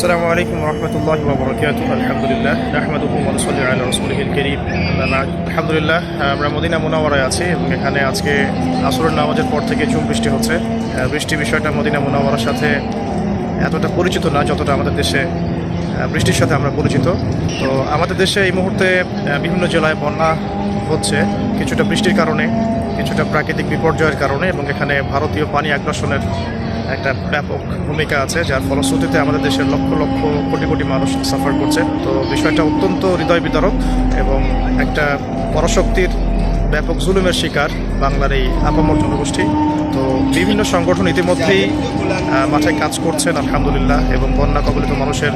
السلام عليكم ورحمة الله وبركاته الحمد لله نحمده ونصلي على رسوله الكريم أما بعد الحمد لله আমরা মদিনা মুনাওয়ারায় আছি এবং এখানে আজকে আসরের নামাজের পর থেকে চুম বৃষ্টি হচ্ছে আহ, বৃষ্টি বিষয়টা মদিনা মুনাওয়ারার সাথে এতটা পরিচিত না যতটা আমাদের দেশে আহ, বৃষ্টির সাথে আমরা পরিচিত তো আমাদের দেশে এই মুহূর্তে আহ, বিভিন্ন জেলায় বন্যা হচ্ছে কিছুটা বৃষ্টির কারণে কিছুটা প্রাকৃতিক বিপর্যয়ের কারণে এবং এখানে ভারতীয় পানি আগ্রাসনের একটা ব্যাপক ভূমিকা আছে, যার ফলশ্রুতিতে আমাদের দেশের লক্ষ লক্ষ কোটি কোটি মানুষ সাফার করছে। তো বিষয়টা অত্যন্ত হৃদয় বিদারক এবং একটা পরশক্তির ব্যাপক জুলুমের শিকার বাংলার এই আপামর জনগোষ্ঠী। তো বিভিন্ন সংগঠন ইতিমধ্যেই মাঠে কাজ করছেন, আলহামদুলিল্লাহ, এবং বন্যা কবলিত মানুষের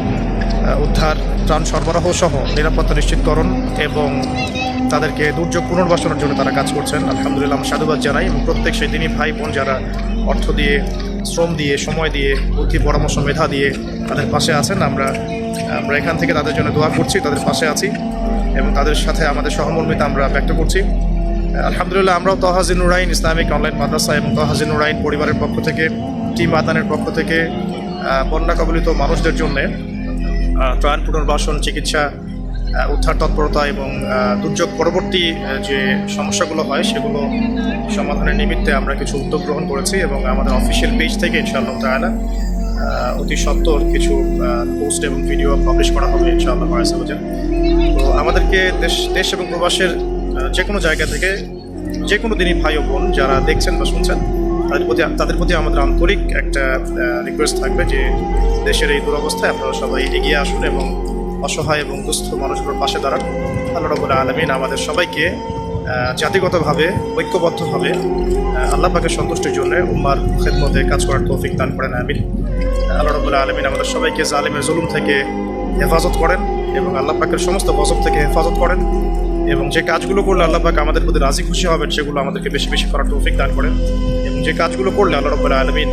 উদ্ধার, ত্রাণ সরবরাহ সহ নিরাপত্তা নিশ্চিতকরণ এবং তাদেরকে দুর্যোগ পুনর্বাসনের জন্য তারা কাজ করছেন। আলহামদুলিল্লাহ, আমরা সাধুবাদ জানাই এবং প্রত্যেক সেই দিনই ভাই বোন যারা অর্থ দিয়ে শ্রম দিয়ে সময় দিয়ে বুদ্ধি পরামর্শ মেধা দিয়ে তাদের পাশে আছেন। আমরা আমরা এখান থেকে তাদের জন্য দোয়া করছি তাদের পাশে আছি এবং তাদের সাথে আমাদের সহমর্মিতা আমরা ব্যক্ত করছি। আলহামদুলিল্লাহ আমরাও তহাজিন নুরাইন ইসলামিক অনলাইন মাদ্রাসা এবং তহাজিন নুরাইন পরিবারের পক্ষ থেকে টিম আদানের পক্ষ থেকে আহ, বন্যা কবলিত মানুষদের জন্যে ত্রাণ পুনর্বাসন চিকিৎসা উদ্ধার তৎপরতা এবং দুর্যোগ পরবর্তী যে সমস্যাগুলো হয় সেগুলো সমাধানের নিমিত্তে আমরা কিছু উদ্যোগ গ্রহণ করেছি এবং আমাদের অফিসিয়াল পেজ থেকে ইনশাআল্লাহ আহ, অতি সত্বর কিছু পোস্ট এবং ভিডিও পাবলিশ করা হবে ইনশাআল্লাহ বারাসাবাজান তো আমাদেরকে দেশ দেশ এবং প্রবাসের যে কোনো জায়গা থেকে যে কোনো দিনই ভাই ও বোন যারা দেখছেন বা শুনছেন তাদের প্রতি তাদের প্রতি আমাদের আন্তরিক একটা রিকোয়েস্ট থাকবে যে দেশের এই দুরবস্থায় আপনারা সবাই এগিয়ে আসুন এবং অসহায় এবং দুস্থ মানুষগুলোর পাশে দাঁড়ান। আল্লাহ রবুল আলমিন আমাদের সবাইকে জাতিগতভাবে, ঐক্যবদ্ধভাবে আল্লাহ পাকের সন্তুষ্টির জন্য উম্মার খেদমতে কাজ করার তৌফিক দান করেন, আমিন। আল্লাহ রবুল্লাহ আলমিন আমাদের সবাইকে জালিমের জুলুম থেকে হেফাজত করেন এবং আল্লাহ পাকের সমস্ত গজব থেকে হেফাজত করেন এবং যে কাজগুলো করলে আল্লাহ পাক আমাদের প্রতি রাজি খুশি হবেন, সেগুলো আমাদেরকে বেশি বেশি করার তৌফিক দান করেন এবং যে কাজগুলো করলে আল্লাহ রবুল্লাহ আলমিন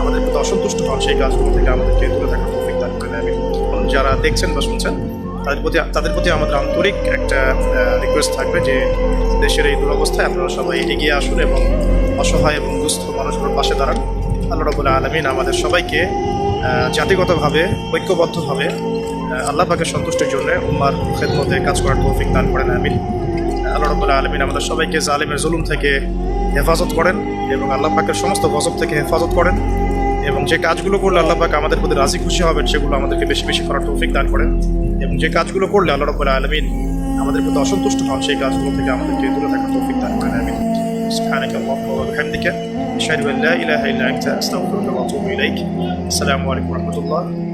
আমাদের প্রতি অসন্তুষ্ট হন, সেই কাজগুলো থেকে আমাদেরকে দূরে থাকার দেখছেন বা শুনছেন, তাদের প্রতি তাদের প্রতি আমাদের আন্তরিক একটা রিকোয়েস্ট থাকবে যে দেশের এই দুরবস্থায় আপনারা সবাই এগিয়ে আসুন এবং অসহায় এবং দুস্থ মানুষগুলোর পাশে দাঁড়ান। আল্লাহ রবুল্লাহ আলমিন আমাদের সবাইকে জাতিগতভাবে, ঐক্যবদ্ধভাবে আল্লাহ পাকের সন্তুষ্টির জন্য উম্মার খেদমতে কাজ করার তৌফিক দান করেন, আমিন। আল্লাহ রবুল্লাহ আলমিন আমাদের সবাইকে জালিমের জুলুম থেকে হেফাজত করেন এবং আল্লাহ পাকের সমস্ত গজব থেকে হেফাজত করেন। এবং যে কাজগুলো করলে আল্লাহ পাক আমাদের প্রতি রাজি খুশি হবেন সেগুলো আমাদেরকে বেশি বেশি করার তৌফিক দান করেন এবং যে কাজগুলো করলে আল্লাহ রবুল্লাহ আলমিন আমাদের প্রতি অসন্তুষ্ট হন সেই কাজগুলো থেকে আমাদেরকে দূরে থাকার তৌফিক দান করেন আমিন سبحانك اللهم وبحمدك أشهد أن لا إله إلا أنت أستغفرك وأتوب إليك السلام عليكم ورحمة الله